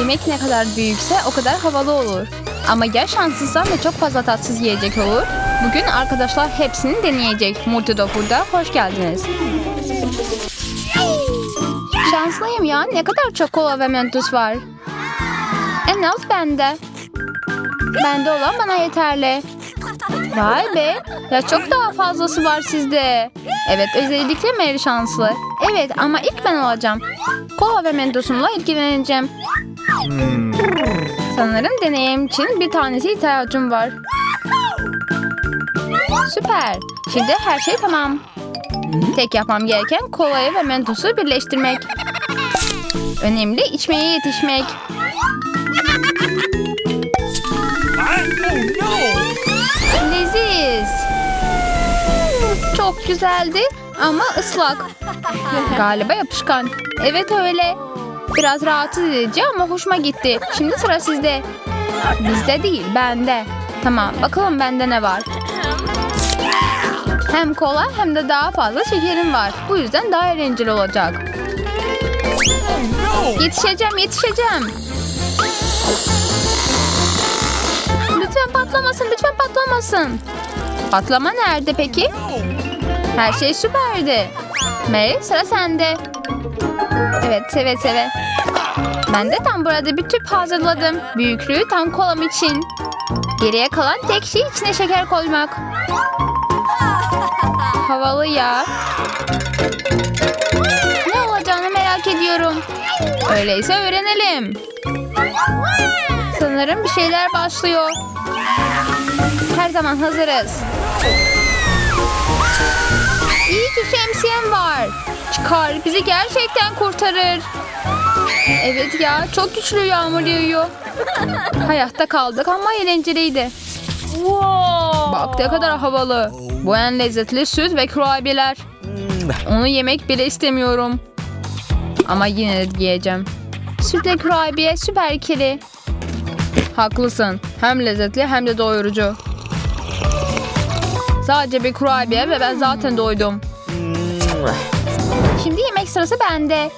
Yemek ne kadar büyükse o kadar havalı olur. Ama ya şanssızsan ve çok fazla tatsız yiyecek olur. Bugün arkadaşlar hepsini deneyecek. Multido burada. Hoş geldiniz. Şanslıyım ya. Ne kadar çok kola ve mentos var. En az bende. Bende olan bana yeterli. Vay be. Ya çok daha fazlası var sizde. Evet özellikle Mary şanslı. Evet ama ilk ben olacağım. Kola ve mentosumla ilgileneceğim. Sanırım deneyim için bir tanesi ihtiyacım var. Süper. Şimdi her şey tamam. Tek yapmam gereken kolayı ve mentosu birleştirmek. Önemli içmeye yetişmek. Leziz. Çok güzeldi ama ıslak. Galiba yapışkan. Evet öyle. Biraz rahatsız edici ama hoşuma gitti. Şimdi sıra sizde. Bizde değil, bende. Tamam, bakalım bende ne var. Hem kola hem de daha fazla şekerim var. Bu yüzden daha eğlenceli olacak. Yetişeceğim, yetişeceğim. Lütfen patlamasın, lütfen patlamasın. Patlama nerede peki? Her şey süperdi. Mary sıra sende. Evet seve seve. Ben de tam burada bir tüp hazırladım. Büyüklüğü tam kolam için. Geriye kalan tek şey içine şeker koymak. Havalı ya. Ne olacağını merak ediyorum. Öyleyse öğrenelim. Sanırım bir şeyler başlıyor. Her zaman hazırız. İyi ki şemsiyem var. Çıkar bizi gerçekten kurtarır. Evet ya çok güçlü yağmur yağıyor. Hayatta kaldık ama eğlenceliydi. Bak ne kadar havalı. Bu en lezzetli süt ve kurabiyeler. Onu yemek bile istemiyorum. Ama yine de yiyeceğim. Sütle kurabiye süper ikili. Haklısın. Hem lezzetli hem de doyurucu. Sadece bir kurabiye ve ben zaten doydum. Şimdi yemek sırası bende.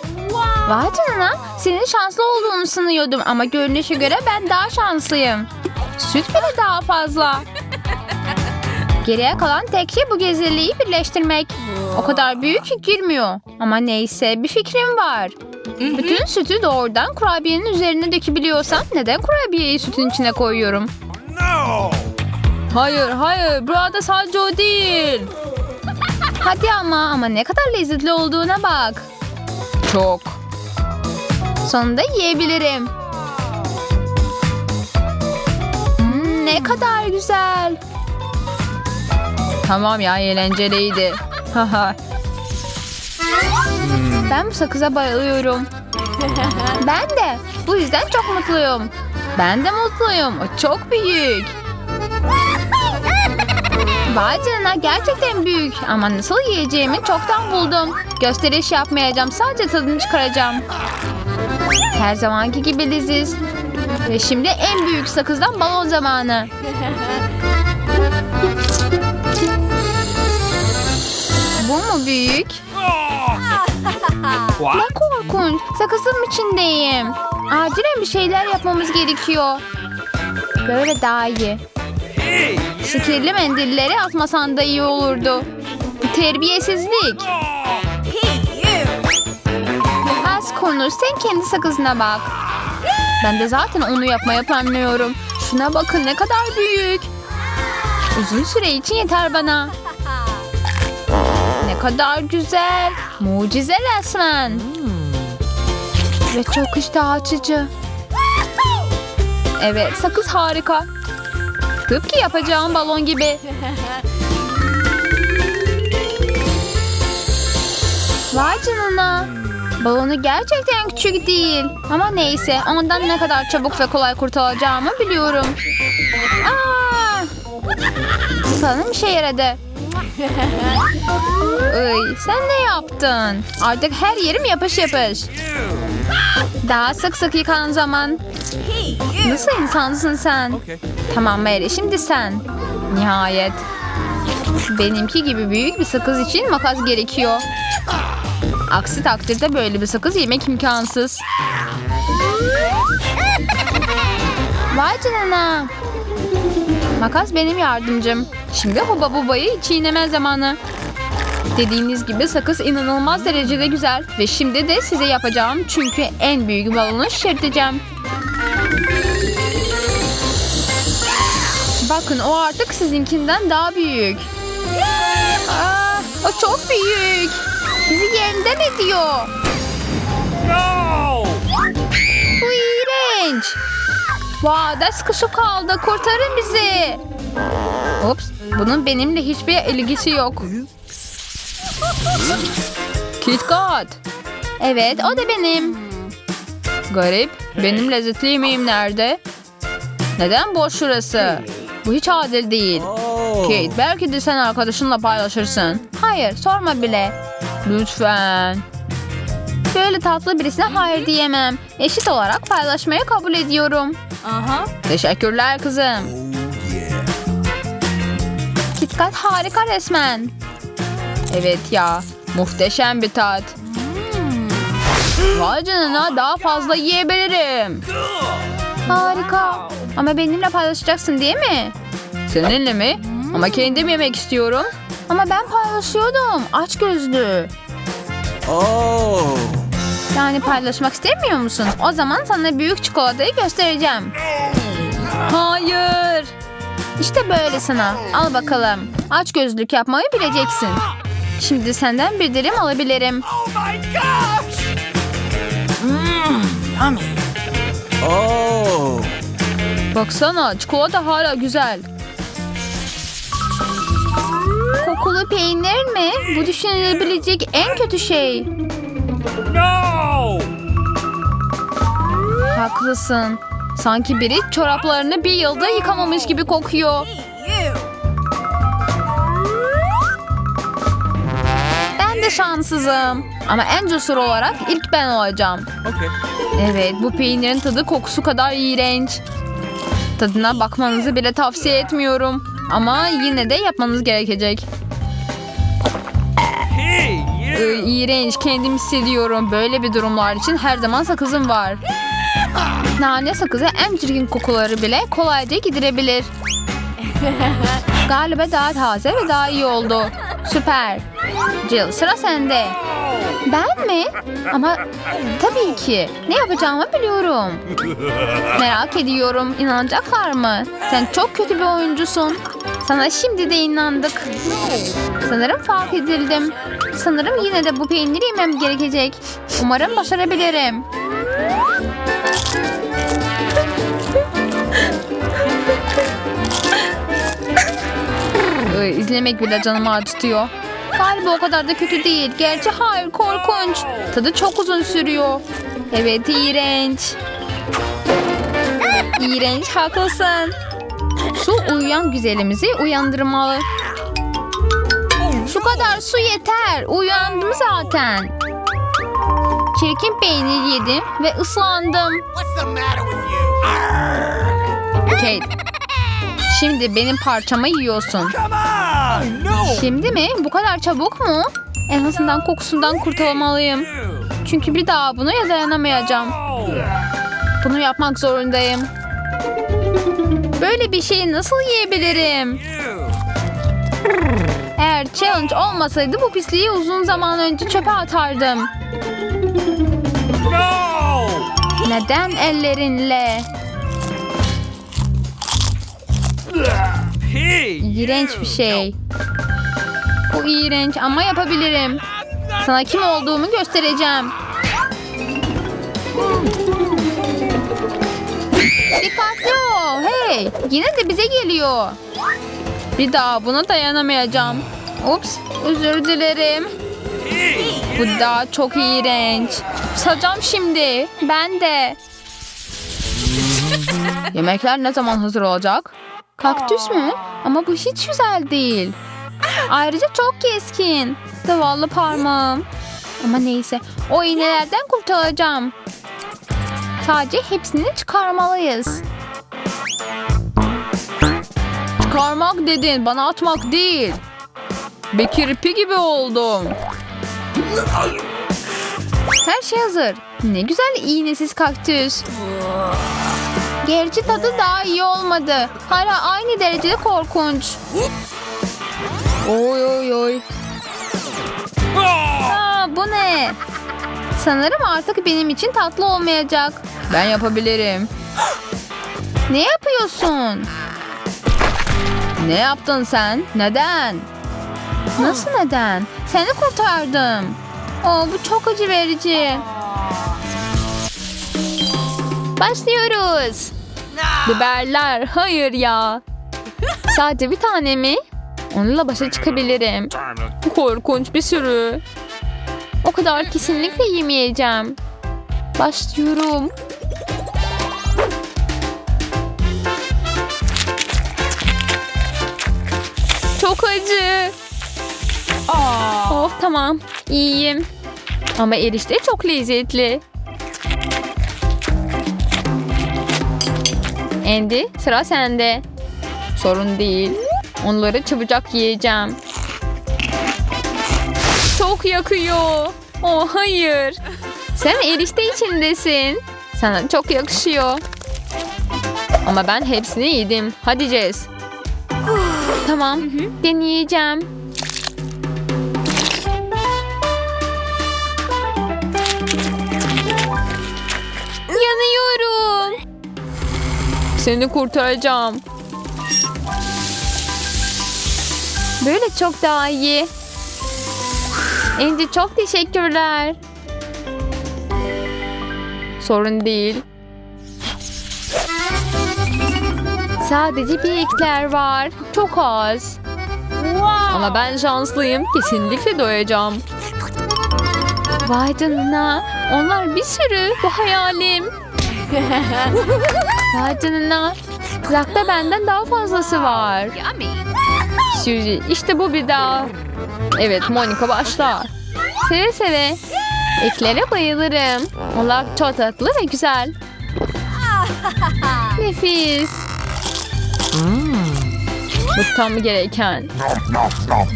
Vay canına senin şanslı olduğunu sanıyordum ama görünüşe göre ben daha şanslıyım. Süt bile daha fazla. Geriye kalan tek şey bu gezeliği birleştirmek. O kadar büyük ki girmiyor. Ama neyse bir fikrim var. Bütün sütü doğrudan kurabiyenin üzerine dökebiliyorsam neden kurabiyeyi sütün içine koyuyorum? No! Hayır hayır burada sadece o değil. Hadi ama ama ne kadar lezzetli olduğuna bak. Çok. Sonunda yiyebilirim. Hmm, ne kadar güzel. Tamam ya eğlenceliydi. Ben bu sakıza bayılıyorum. ben de. Bu yüzden çok mutluyum. Ben de mutluyum. O çok büyük. Vay canına gerçekten büyük. Ama nasıl yiyeceğimi çoktan buldum. Gösteriş yapmayacağım. Sadece tadını çıkaracağım. Her zamanki gibi leziz. Ve şimdi en büyük sakızdan balon zamanı. Bu mu büyük? Ne korkunç. Sakızın içindeyim. Acilen bir şeyler yapmamız gerekiyor. Böyle daha iyi. Hey! Şekilli mendilleri atmasan da iyi olurdu. Terbiyesizlik. Az konuş sen kendi sakızına bak. Ben de zaten onu yapmaya planlıyorum. Şuna bakın ne kadar büyük. Uzun süre için yeter bana. Ne kadar güzel. Mucize resmen. Ve çok iştah açıcı. Evet sakız harika. Tıpkı yapacağım balon gibi. Vay canına. Balonu gerçekten küçük değil. Ama neyse ondan ne kadar çabuk ve kolay kurtulacağımı biliyorum. Aa! Sanırım işe yaradı. Ay, sen ne yaptın? Artık her yerim yapış yapış. Daha sık sık yıkan zaman. Nasıl insansın sen? Tamam Mary şimdi sen. Nihayet. Benimki gibi büyük bir sakız için makas gerekiyor. Aksi takdirde böyle bir sakız yemek imkansız. Vay canına. Makas benim yardımcım. Şimdi huba bubayı çiğneme zamanı. Dediğiniz gibi sakız inanılmaz derecede güzel. Ve şimdi de size yapacağım çünkü en büyük balonu şişirteceğim. Bakın o artık sizinkinden daha büyük. Aa, o çok büyük. Bizi yerinden ediyor. No! Bu iğrenç. Vada sıkışıp kaldı. Kurtarın bizi. Ups. Bunun benimle hiçbir ilgisi yok. Kit Kat. Evet o da benim. Garip. Benim lezzetli yemeğim nerede? Neden boş şurası? Bu hiç adil değil. Oh. Kate belki de sen arkadaşınla paylaşırsın. Hayır sorma bile. Lütfen. Böyle tatlı birisine hayır diyemem. Eşit olarak paylaşmayı kabul ediyorum. Aha. Teşekkürler kızım. KitKat harika resmen. Evet ya. Muhteşem bir tat. Vay canına daha fazla yiyebilirim. Harika. Ama benimle paylaşacaksın değil mi? Seninle mi? Ama kendim yemek istiyorum. Ama ben paylaşıyordum. Aç gözlü. Oh. Yani paylaşmak istemiyor musun? O zaman sana büyük çikolatayı göstereceğim. Hayır. İşte böyle sana. Al bakalım. Aç gözlük yapmayı bileceksin. Şimdi senden bir dilim alabilirim. Oh my gosh! Mmm, yummy. Oh. Baksana çikolata hala güzel. Kokulu peynir mi? Bu düşünülebilecek en kötü şey. No! Haklısın. Sanki biri çoraplarını bir yılda yıkamamış gibi kokuyor. Ben de şanssızım. Ama en cesur olarak ilk ben olacağım. Okay. Evet bu peynirin tadı kokusu kadar iğrenç. Tadına bakmanızı bile tavsiye etmiyorum. Ama yine de yapmanız gerekecek. Ee, iğrenç kendim hissediyorum. Böyle bir durumlar için her zaman sakızım var. Nane sakızı en çirkin kokuları bile kolayca giderebilir. Galiba daha taze ve daha iyi oldu. Süper. Jill sıra sende. Ben mi? Ama tabii ki. Ne yapacağımı biliyorum. Merak ediyorum. İnanacaklar mı? Sen çok kötü bir oyuncusun. Sana şimdi de inandık. Sanırım fark edildim. Sanırım yine de bu peyniri yemem gerekecek. Umarım başarabilirim. İzlemek bile canımı acıtıyor. Galiba o kadar da kötü değil. Gerçi hayır korkunç. Tadı çok uzun sürüyor. Evet iğrenç. İğrenç haklısın. Su uyuyan güzelimizi uyandırmalı. Şu kadar su yeter. Uyandım zaten. Çirkin peynir yedim ve ıslandım. Kate. Şimdi benim parçamı yiyorsun. Şimdi mi? Bu kadar çabuk mu? En azından kokusundan kurtulmalıyım. Çünkü bir daha buna dayanamayacağım. No! Bunu yapmak zorundayım. Böyle bir şeyi nasıl yiyebilirim? Eğer challenge olmasaydı bu pisliği uzun zaman önce çöpe atardım. Neden ellerinle? Hey! İğrenç bir şey. Bu iğrenç ama yapabilirim. Sana kim olduğumu göstereceğim. Dikkatli ol. Hey, yine de bize geliyor. Bir daha buna dayanamayacağım. Ups, özür dilerim. Bu daha çok iğrenç. Kusacağım şimdi. Ben de. Yemekler ne zaman hazır olacak? Kaktüs mü? Ama bu hiç güzel değil. Ayrıca çok keskin. Zavallı parmağım. Ama neyse. O iğnelerden kurtulacağım. Sadece hepsini çıkarmalıyız. Çıkarmak dedin, bana atmak değil. Bir kirpi gibi oldum. Her şey hazır. Ne güzel iğnesiz kaktüs. Gerçi tadı daha iyi olmadı. Hala aynı derecede korkunç. Oy oy oy. Aa, bu ne? Sanırım artık benim için tatlı olmayacak. Ben yapabilirim. Ne yapıyorsun? Ne yaptın sen? Neden? Nasıl neden? Seni kurtardım. Oo, bu çok acı verici. Başlıyoruz. Biberler. Hayır ya. Sadece bir tane mi? Onunla başa çıkabilirim. Korkunç bir sürü. O kadar kesinlikle yemeyeceğim. Başlıyorum. Çok acı. Of tamam. İyiyim. Ama erişte çok lezzetli. Andy sıra sende. Sorun değil. Onları çabucak yiyeceğim. Çok yakıyor. Oh hayır. Sen erişte içindesin. Sana çok yakışıyor. Ama ben hepsini yedim. Hadi Jess. tamam. Deneyeceğim. Seni kurtaracağım. Böyle çok daha iyi. Andy çok teşekkürler. Sorun değil. Sadece bir ekler var. Çok az. Ama ben şanslıyım. Kesinlikle doyacağım. Vay canına. Onlar bir sürü. Bu hayalim. Vay canına. Zakta benden daha fazlası var. Suzy işte bu bir daha. Evet Monica başlar. Seve seve. Eklere bayılırım. Onlar çok tatlı ve güzel. Nefis. Bu tam gereken.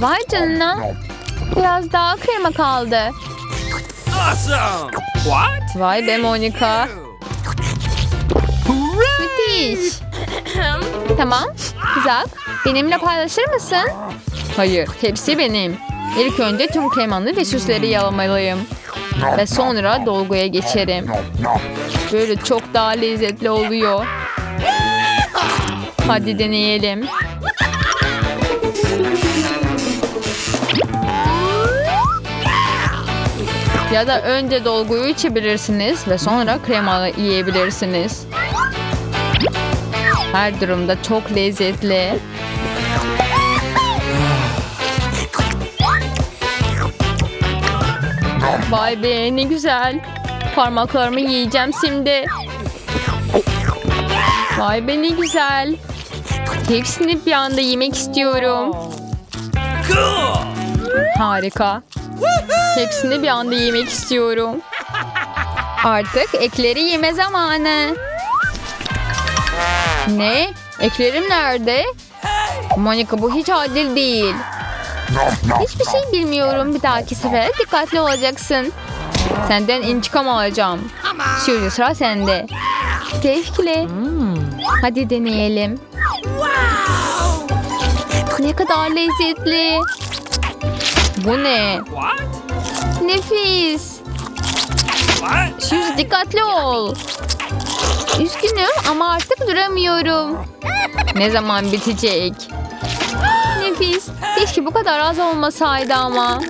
Vay canına. Biraz daha krema kaldı. awesome. What? Vay be Monica. Müthiş. Tamam. Zak, benimle paylaşır mısın? Hayır, hepsi benim. İlk önce tüm kremanı ve süsleri yalamalıyım. Ve sonra dolguya geçerim. Böyle çok daha lezzetli oluyor. Hadi deneyelim. Ya da önce dolguyu içebilirsiniz ve sonra kremalı yiyebilirsiniz. Her durumda çok lezzetli. Vay be ne güzel. Parmaklarımı yiyeceğim şimdi. Vay be ne güzel. Hepsini bir anda yemek istiyorum. Harika. Hepsini bir anda yemek istiyorum. Artık ekleri yeme zamanı. Ne? Eklerim nerede? Monica bu hiç adil değil. Hiçbir şey bilmiyorum. Bir dahaki sefere dikkatli olacaksın. Senden intikam alacağım. Suzy sıra sende. Zevkli. Hadi deneyelim. Ne kadar lezzetli. Bu ne? Nefis. Suzy dikkatli ol. Üzgünüm ama artık duramıyorum. Ne zaman bitecek? Nefis. Keşke bu kadar az olmasaydı ama.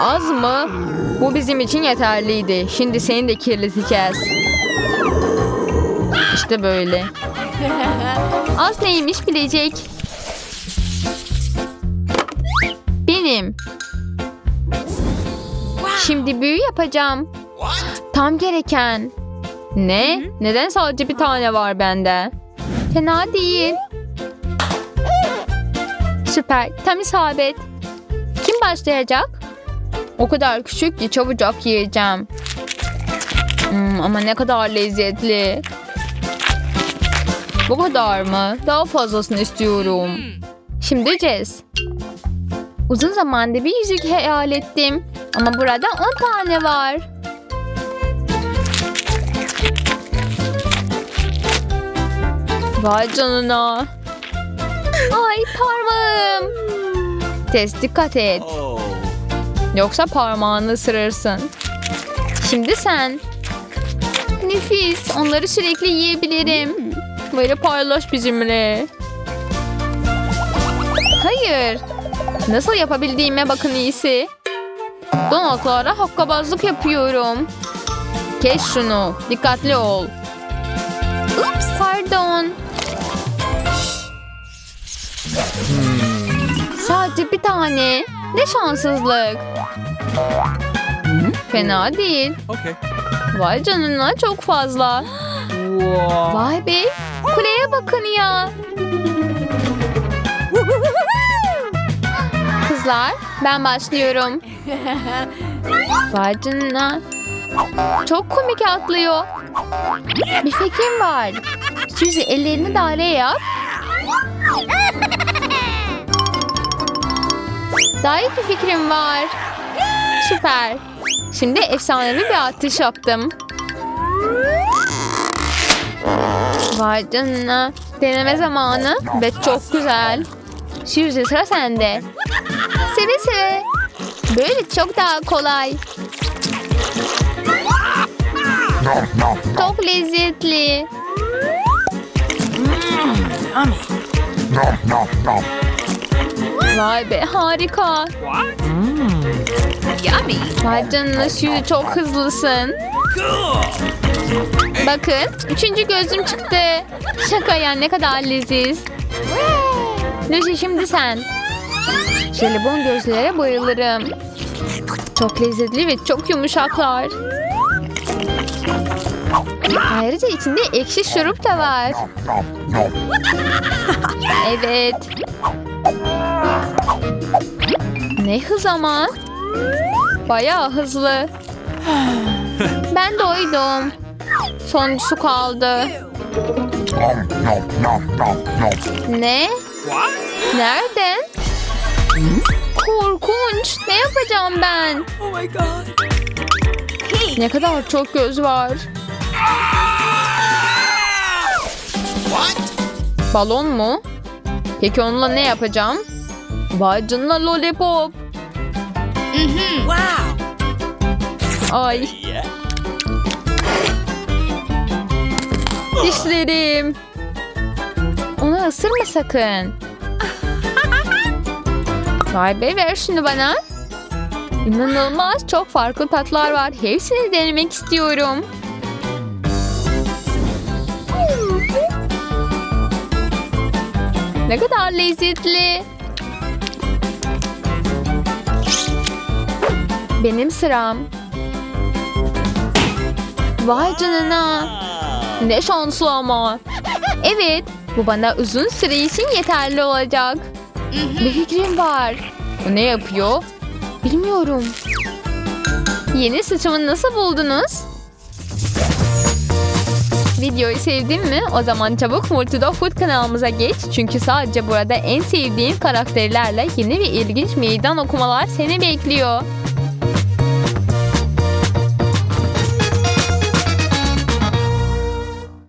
Az mı? Bu bizim için yeterliydi. Şimdi seni de kirleteceğiz. İşte böyle. Az neymiş bilecek. Benim. Şimdi büyü yapacağım. Tam gereken. Ne? Neden sadece bir tane var bende? Fena değil. Süper. Tam isabet. Kim başlayacak? O kadar küçük ki çabucak yiyeceğim. Hmm, ama ne kadar lezzetli. Bu kadar mı? Daha fazlasını istiyorum. Şimdi Jess. Uzun zamandır bir yüzük hayal ettim. Ama burada 10 tane var. Vay canına. Ay parmağım. Test dikkat et. Oh. Yoksa parmağını ısırırsın. Şimdi sen. Nefis. Onları sürekli yiyebilirim. Böyle paylaş bizimle. Hayır. Nasıl yapabildiğime bakın iyisi. Donatlara hokkabazlık yapıyorum. Kes şunu. Dikkatli ol. Ups, Sadece bir tane. Ne şanssızlık. Fena değil. Okay. Vay canına çok fazla. Wow. Vay be. Kuleye bakın ya. Kızlar ben başlıyorum. Vay canına. Çok komik atlıyor. Bir fikrim var. Suzy ellerini daire yap. Daha iyi bir fikrim var. Süper. Şimdi efsanevi bir atış yaptım. Vay canına. Deneme zamanı ve çok güzel. Suzy sıra sende. Seve seve. Böyle çok daha kolay. Çok lezzetli. Nom nom. Vay be harika. What? Vay canına Suzy çok hızlısın. Bakın üçüncü gözüm çıktı. Şaka ya ne kadar leziz. Lucy şimdi sen. Jelibon gözlere bayılırım. Çok lezzetli ve çok yumuşaklar. Ayrıca içinde ekşi şurup da var. Evet. Ne hız ama. Bayağı hızlı. Ben doydum. Sonuncusu kaldı. Ne? Nereden? Korkunç. Ne yapacağım ben? Oh my god. Ne kadar çok göz var. Balon mu? Peki onunla ne yapacağım? Vay canına lollipop. Wow. Ay Yeah. dişlerim. Onu ısırma sakın. Vay be ver şunu bana. İnanılmaz çok farklı tatlar var. Hepsini denemek istiyorum. Ne kadar lezzetli. Benim sıram. Vay canına. Ne şanslı ama. Evet, bu bana uzun süre için yeterli olacak. Bir fikrim var. Bu ne yapıyor? Bilmiyorum. Yeni saçımı nasıl buldunuz? Videoyu sevdin mi? O zaman çabuk Multido Food kanalımıza geç. Çünkü sadece burada en sevdiğin karakterlerle yeni ve ilginç meydan okumalar seni bekliyor.